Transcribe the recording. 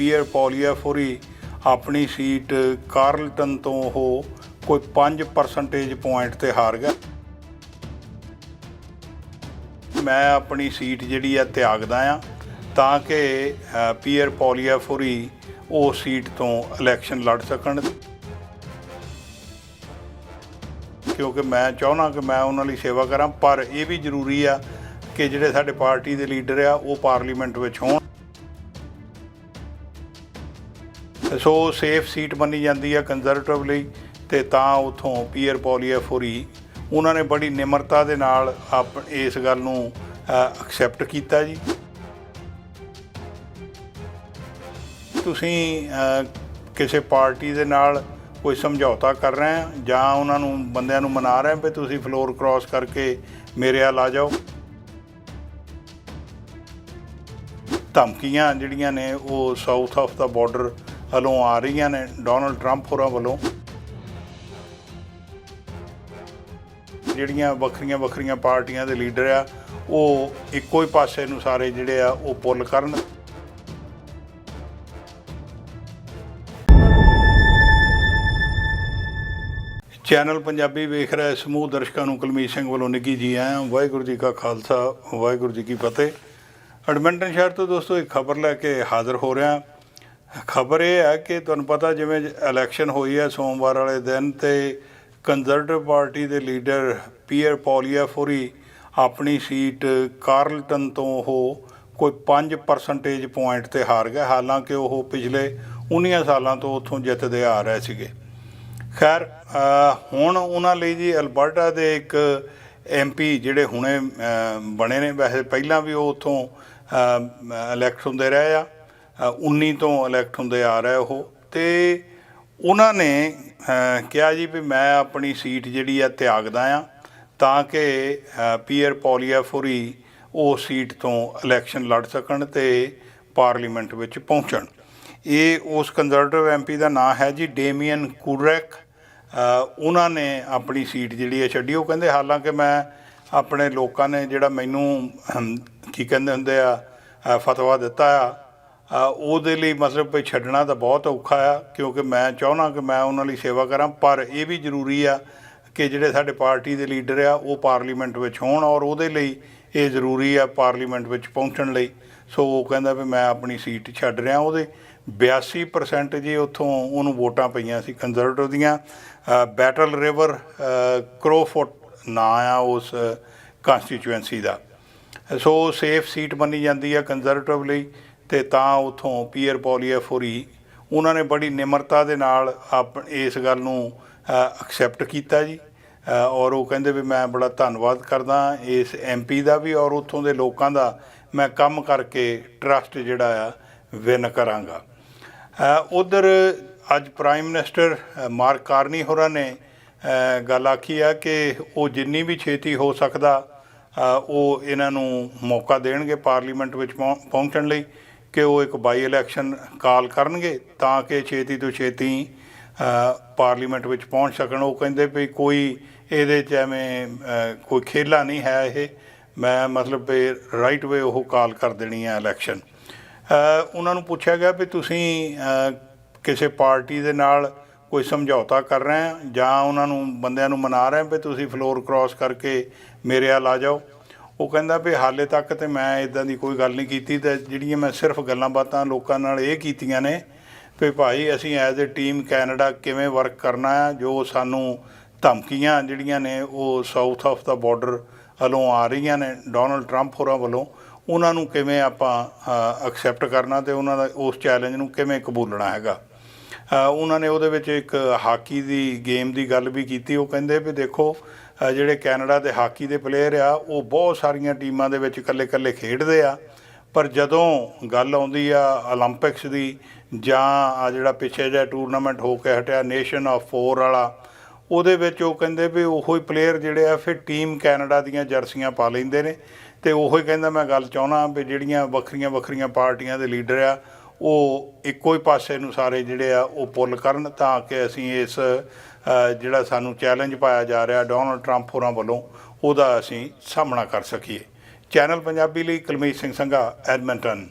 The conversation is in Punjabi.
ਪੀਅਰ ਪੋਲੀਆਫੋਰੀ ਆਪਣੀ ਸੀਟ ਕਾਰਲਟਨ ਤੋਂ ਉਹ ਕੋਈ 5 ਪਰਸੈਂਟੇਜ ਪੁਆਇੰਟ ਤੇ ਹਾਰ ਗਿਆ। ਮੈਂ ਆਪਣੀ ਸੀਟ ਜਿਹੜੀ ਆ ਤਿਆਗਦਾ ਆ ਤਾਂ ਕਿ ਅ, ਪੀਅਰ ਪੋਲੀਆਫੋਰੀ ਉਹ ਸੀਟ ਤੋਂ ਇਲੈਕਸ਼ਨ ਲੜ ਸਕਣ। ਕਿਉਂਕਿ ਮੈਂ ਚਾਹੁੰਦਾ ਕਿ ਮੈਂ ਉਹਨਾਂ ਲਈ ਸੇਵਾ ਕਰਾਂ ਪਰ ਇਹ ਵੀ ਜ਼ਰੂਰੀ ਆ ਕਿ ਜਿਹੜੇ ਸਾਡੇ ਪਾਰਟੀ ਦੇ ਲੀਡਰ ਆ ਉਹ ਪਾਰਲੀਮੈਂਟ ਵਿੱਚ ਹੋਣ। ਸੋ ਸੇਫ ਸੀਟ ਮੰਨੀ ਜਾਂਦੀ ਆ ਕੰਜ਼ਰਵੇਟਿਵ ਲਈ ਤੇ ਤਾਂ ਉਥੋਂ ਪੀਅਰ ਪੋਲੀਆਫੋਰੀ ਉਹਨਾਂ ਨੇ ਬੜੀ ਨਿਮਰਤਾ ਦੇ ਨਾਲ ਆਪ ਇਸ ਗੱਲ ਨੂੰ ਐਕਸੈਪਟ ਕੀਤਾ ਜੀ। ਤੁਸੀਂ ਕਿਸੇ ਪਾਰਟੀ ਦੇ ਨਾਲ ਕੋਈ ਸਮਝੌਤਾ ਕਰ ਰਹੇ ਆ ਜਾਂ ਉਹਨਾਂ ਨੂੰ ਬੰਦਿਆਂ ਨੂੰ ਮਨਾ ਰਹੇ ਆ ਵੀ ਤੁਸੀਂ ਫਲੋਰ ਕ੍ਰਾਸ ਕਰਕੇ ਮੇਰੇ ਵੱਲ ਆ ਜਾਓ? ਧਮਕੀਆਂ ਜਿਹੜੀਆਂ ਨੇ ਉਹ ਸਾਊਥ ਆਫ ਦਾ ਬਾਰਡਰ ਵੱਲੋਂ ਆ ਰਹੀਆਂ ਨੇ ਡੋਨਲਡ ਟਰੰਪ ਹੋਰਾਂ ਵੱਲੋਂ। ਜਿਹੜੀਆਂ ਵੱਖਰੀਆਂ ਵੱਖਰੀਆਂ ਪਾਰਟੀਆਂ ਦੇ ਲੀਡਰ ਆ, ਉਹ ਇੱਕੋ ਹੀ ਪਾਸੇ ਨੂੰ ਸਾਰੇ ਜਿਹੜੇ ਆ, ਉਹ ਪੁੱਲ ਕਰਨ। ਚੈਨਲ ਪੰਜਾਬੀ ਵੇਖ ਰਿਹਾ ਸਮੂਹ ਦਰਸ਼ਕਾਂ ਨੂੰ ਕੁਲਮੀਤ ਸਿੰਘ ਵੱਲੋਂ ਨਿੱਘੀ ਜੀ ਆਇਆਂ। ਵਾਹਿਗੁਰੂ ਜੀ ਕਾ ਖਾਲਸਾ, ਵਾਹਿਗੁਰੂ ਜੀ ਕੀ ਫਤਿਹ। ਐਡਮਿੰਟਨ ਸ਼ਹਿਰ ਤੋਂ ਦੋਸਤੋ, ਇੱਕ ਖਬਰ ਲੈ ਕੇ ਹਾਜ਼ਰ ਹੋ ਰਿਹਾ। ਖਬਰ ਇਹ ਹੈ ਕਿ ਤੁਹਾਨੂੰ ਪਤਾ ਜਿਵੇਂ ਇਲੈਕਸ਼ਨ ਹੋਈ ਹੈ ਸੋਮਵਾਰ ਵਾਲੇ ਦਿਨ ਤੇ ਕੰਜ਼ਰਵੇਟਿਵ ਪਾਰਟੀ ਦੇ ਲੀਡਰ ਪੀਅਰ ਪੋਲੀਆਫੋਰੀ ਆਪਣੀ ਸੀਟ ਕਾਰਲਟਨ ਤੋਂ ਉਹ ਕੋਈ 5 ਪਰਸੈਂਟੇਜ ਪੁਆਇੰਟ ਤੇ ਹਾਰ ਗਿਆ ਹਾਲਾਂਕਿ ਉਹ ਪਿਛਲੇ 19 ਸਾਲਾਂ ਤੋਂ ਉੱਥੋਂ ਜਿੱਤਦੇ ਆ ਰਹੇ ਸੀਗੇ। ਖੈਰ ਹੁਣ ਉਹਨਾਂ ਲਈ ਜੀ ਅਲਬਰਟਾ ਦੇ ਇੱਕ ਐਮਪੀ ਜਿਹੜੇ ਹੁਣੇ ਬਣੇ ਨੇ। ਵੈਸੇ ਪਹਿਲਾਂ ਵੀ ਉਹ ਉੱਥੋਂ ਇਲੈਕਟ ਹੁੰਦੇ ਰਹੇ ਆ। 19 ਤੋਂ ਇਲੈਕਟ ਹੁੰਦੇ ਆ ਰਹੇ ਉਹ। ਤੇ ਉਹਨਾਂ ਨੇ ਕਿਹਾ ਜੀ ਵੀ ਮੈਂ ਆਪਣੀ ਸੀਟ ਜਿਹੜੀ ਆ ਤਿਆਗਦਾ ਆ ਤਾਂ ਕਿ ਅ, ਪੀਅਰ ਪੋਲੀਆਫੋਰੀ ਉਹ ਸੀਟ ਤੋਂ ਇਲੈਕਸ਼ਨ ਲੜ ਸਕਣ ਤੇ ਪਾਰਲੀਮੈਂਟ ਵਿੱਚ ਪਹੁੰਚਣ। ਇਹ ਉਸ ਕੰਜ਼ਰਵੇਟਿਵ ਐਮਪੀ ਦਾ ਨਾਮ ਹੈ ਜੀ ਡੇਮੀਅਨ ਕੁਰੈਕ ਉਹਨਾਂ ਨੇ ਆਪਣੀ ਸੀਟ ਜਿਹੜੀ ਹੈ ਛੱਡੀ। ਉਹ ਕਹਿੰਦੇ ਹਾਲਾਂਕਿ ਮੈਂ ਆਪਣੇ ਲੋਕਾਂ ਨੇ ਜਿਹੜਾ ਮੈਨੂੰ ਕੀ ਕਹਿੰਦੇ ਹੁੰਦੇ ਆ ਫਤਵਾ ਦਿੱਤਾ ਆ ਉਹਦੇ ਲਈ ਮਤਲਬ ਵੀ ਛੱਡਣਾ ਤਾਂ ਬਹੁਤ ਔਖਾ ਆ, ਕਿਉਂਕਿ ਮੈਂ ਚਾਹੁੰਦਾ ਕਿ ਮੈਂ ਉਹਨਾਂ ਲਈ ਸੇਵਾ ਕਰਾਂ, ਪਰ ਇਹ ਵੀ ਜ਼ਰੂਰੀ ਆ ਕਿ ਜਿਹੜੇ ਸਾਡੇ ਪਾਰਟੀ ਦੇ ਲੀਡਰ ਆ, ਉਹ ਪਾਰਲੀਮੈਂਟ ਵਿੱਚ ਹੋਣ ਔਰ ਉਹਦੇ ਲਈ ਇਹ ਜ਼ਰੂਰੀ ਆ ਪਾਰਲੀਮੈਂਟ ਵਿੱਚ ਪਹੁੰਚਣ ਲਈ। ਸੋ ਉਹ ਕਹਿੰਦਾ ਵੀ ਮੈਂ ਆਪਣੀ ਸੀਟ ਛੱਡ ਰਿਹਾ ਉਹਦੇ। 82% ਜੀ ਉੱਥੋਂ ਉਹਨੂੰ ਵੋਟਾਂ ਪਈਆਂ ਸੀ ਕੰਜ਼ਰਵੇਟਿਵ ਦੀਆਂ। ਬੈਟਲ ਰਿਵਰ ਕਰੋਫੋਰਟ ਨਾਂ ਆ ਉਸ ਕਨਸਟੀਚੁਐਂਸੀ ਦਾ। ਸੋ ਸੇਫ ਸੀਟ ਮੰਨੀ ਜਾਂਦੀ ਆ ਕੰਜ਼ਰਵੇਟਿਵ ਲਈ। ਤੇ ਤਾਂ ਉਥੋਂ ਪੀਅਰ ਪੋਲੀਆਫੋਰੀ ਉਹਨਾਂ ਨੇ ਬੜੀ ਨਿਮਰਤਾ ਦੇ ਨਾਲ ਆਪ ਇਸ ਗੱਲ ਨੂੰ ਐਕਸੈਪਟ ਕੀਤਾ ਜੀ। ਔਰ ਉਹ ਕਹਿੰਦੇ ਵੀ ਮੈਂ ਬੜਾ ਧੰਨਵਾਦ ਕਰਦਾ ਇਸ ਐਮਪੀ ਦਾ ਵੀ ਔਰ ਉੱਥੋਂ ਦੇ ਲੋਕਾਂ ਦਾ ਮੈਂ ਕੰਮ ਕਰਕੇ ਟਰਸਟ ਜਿਹੜਾ ਆ ਵਿਨ ਕਰਾਂਗਾ। ਉਧਰ ਅੱਜ ਪ੍ਰਾਈਮ ਮਿਨਿਸਟਰ ਮਾਰਕ ਕਾਰਨੀ ਹੋਰਾਂ ਨੇ ਗੱਲ ਆਖੀ ਆ ਕਿ ਉਹ ਜਿੰਨੀ ਵੀ ਛੇਤੀ ਹੋ ਸਕਦਾ ਉਹ ਇਹਨਾਂ ਨੂੰ ਮੌਕਾ ਦੇਣਗੇ ਪਾਰਲੀਮੈਂਟ ਵਿੱਚ ਪਹੁੰ- ਪਹੁੰਚਣ ਲਈ। ਕਿ ਉਹ ਇੱਕ ਬਾਈ ਇਲੈਕਸ਼ਨ ਕਾਲ ਕਰਨਗੇ ਤਾਂ ਕਿ ਛੇਤੀ ਤੋਂ ਛੇਤੀ ਪਾਰਲੀਮੈਂਟ ਵਿੱਚ ਪਹੁੰਚ ਸਕਣ। ਉਹ ਕਹਿੰਦੇ ਵੀ ਕੋਈ ਇਹਦੇ 'ਚ ਐਵੇਂ ਕੋਈ ਖੇਲਾ ਨਹੀਂ ਹੈ ਇਹ। ਮੈਂ ਮਤਲਬ ਵੀ ਰਾਈਟ ਵੇ ਉਹ ਕਾਲ ਕਰ ਦੇਣੀ ਹੈ ਇਲੈਕਸ਼ਨ। ਉਹਨਾਂ ਨੂੰ ਪੁੱਛਿਆ ਗਿਆ ਵੀ ਤੁਸੀਂ ਕਿਸੇ ਪਾਰਟੀ ਦੇ ਨਾਲ ਕੋਈ ਸਮਝੌਤਾ ਕਰ ਰਹੇ ਜਾਂ ਉਹਨਾਂ ਨੂੰ, ਬੰਦਿਆਂ ਨੂੰ ਮਨਾ ਰਹੇ ਵੀ ਤੁਸੀਂ ਫਲੋਰ ਕ੍ਰਾਸ ਕਰਕੇ ਮੇਰੇ ਵੱਲ ਆ ਜਾਓ? ਉਹ ਕਹਿੰਦਾ ਵੀ ਹਾਲੇ ਤੱਕ ਤੇ ਮੈਂ ਇਦਾਂ ਦੀ ਕੋਈ ਗੱਲ ਨਹੀਂ ਕੀਤੀ ਤੇ ਜਿਹੜੀਆਂ ਮੈਂ ਸਿਰਫ ਗੱਲਾਂ ਬਾਤਾਂ ਲੋਕਾਂ ਨਾਲ ਇਹ ਕੀਤੀਆਂ ਨੇ ਵੀ ਭਾਈ ਅਸੀਂ ਐਜ਼ ਅ ਟੀਮ ਕੈਨੇਡਾ ਕਿਵੇਂ ਵਰਕ ਕਰਨਾ ਹੈ, ਜੋ ਸਾਨੂੰ ਧਮਕੀਆਂ ਜਿਹੜੀਆਂ ਨੇ ਉਹ ਸਾਊਥ ਆਫ ਦਾ ਬਾਰਡਰ ਵੱਲੋਂ ਆ ਰਹੀਆਂ ਨੇ ਡੋਨਲਡ ਟਰੰਪ ਹੋਰਾਂ ਵੱਲੋਂ, ਉਹਨਾਂ ਨੂੰ ਕਿਵੇਂ ਆਪਾਂ ਐਕਸੈਪਟ ਕਰਨਾ ਤੇ ਉਹਨਾਂ ਦਾ ਉਸ ਚੈਲੰਜ ਨੂੰ ਕਿਵੇਂ ਕਬੂਲਣਾ ਹੈਗਾ। ਉਹਨਾਂ ਨੇ ਉਹਦੇ ਵਿੱਚ ਇੱਕ ਹਾਕੀ ਦੀ ਗੇਮ ਦੀ ਗੱਲ ਵੀ ਕੀਤੀ, ਉਹ ਕਹਿੰਦੇ ਵੀ ਦੇਖੋ ਜਿਹੜੇ ਕੈਨੇਡਾ ਦੇ ਹਾਕੀ ਦੇ ਪਲੇਅਰ ਆ, ਉਹ ਬਹੁਤ ਸਾਰੀਆਂ ਟੀਮਾਂ ਦੇ ਵਿੱਚ ਇਕੱਲੇ-ਇਕੱਲੇ ਖੇਡਦੇ ਆ। ਪਰ ਜਦੋਂ ਗੱਲ ਆਉਂਦੀ ਆ 올림픽ਸ ਦੀ ਜਾਂ ਆ ਜਿਹੜਾ ਪਿੱਛੇ ਜਿਹਾ ਟੂਰਨਾਮੈਂਟ ਹੋ ਕੇ ਹਟਿਆ ਨੇਸ਼ਨ ਆਫ 4 ਵਾਲਾ, ਉਹਦੇ ਵਿੱਚ ਉਹ ਕਹਿੰਦੇ ਵੀ ਉਹੋ ਹੀ ਪਲੇਅਰ ਜਿਹੜੇ ਆ, ਫਿਰ ਟੀਮ ਕੈਨੇਡਾ ਦੀਆਂ ਜਰਸੀਆਂ ਪਾ ਲੈਂਦੇ ਨੇ। ਤੇ ਉਹੋ ਹੀ ਕਹਿੰਦਾ ਮੈਂ ਗੱਲ ਚਾਹਣਾ ਵੀ ਜਿਹੜੀਆਂ ਵੱਖਰੀਆਂ ਵੱਖਰੀਆਂ ਪਾਰਟੀਆਂ ਦੇ ਲੀਡਰ ਆ ਉਹ ਇੱਕੋ ਹੀ ਪਾਸੇ ਨੂੰ ਸਾਰੇ ਜਿਹੜੇ ਆ ਉਹ ਪੁੱਲ ਕਰਨ ਤਾਂ ਕਿ ਅਸੀਂ ਇਸ ਜਿਹੜਾ ਸਾਨੂੰ ਚੈਲੰਜ ਪਾਇਆ ਜਾ ਰਿਹਾ ਡੋਨਲਡ ਟਰੰਪ ਹੋਰਾਂ ਵੱਲੋਂ, ਉਹਦਾ ਅਸੀਂ ਸਾਹਮਣਾ ਕਰ ਸਕੀਏ। ਚੈਨਲ ਪੰਜਾਬੀ ਲਈ ਕੁਲਮੀਤ ਸਿੰਘ ਸੰਘਾ ਐਡਮਿੰਟਨ